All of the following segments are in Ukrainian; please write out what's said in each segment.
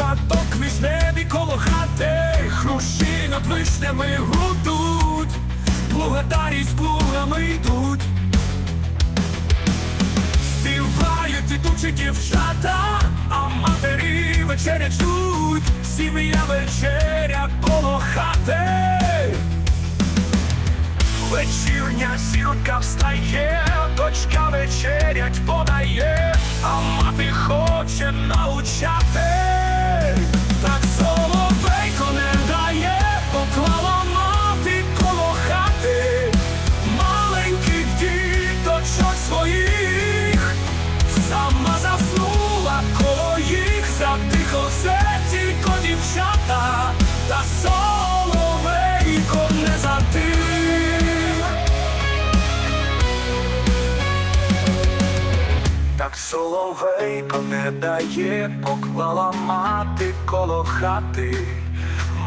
садок вишневі коло хати, хрущі над вишнями гудуть, плугатарі з плугами йдуть. Співають ідучі дівчата, а матері вечерять ждуть, сім'я вечеря коло хати. Вечірня сірка встає, дочка вечерять подає, а мати хоче научати. як соловейко не дає, поклала мати коло хати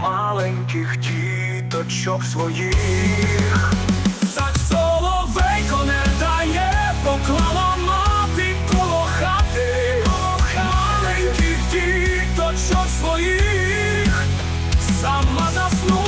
маленьких діточок своїх, так соловейко не дає, поклала мати коло хати, маленьких діточок своїх, сама заснула.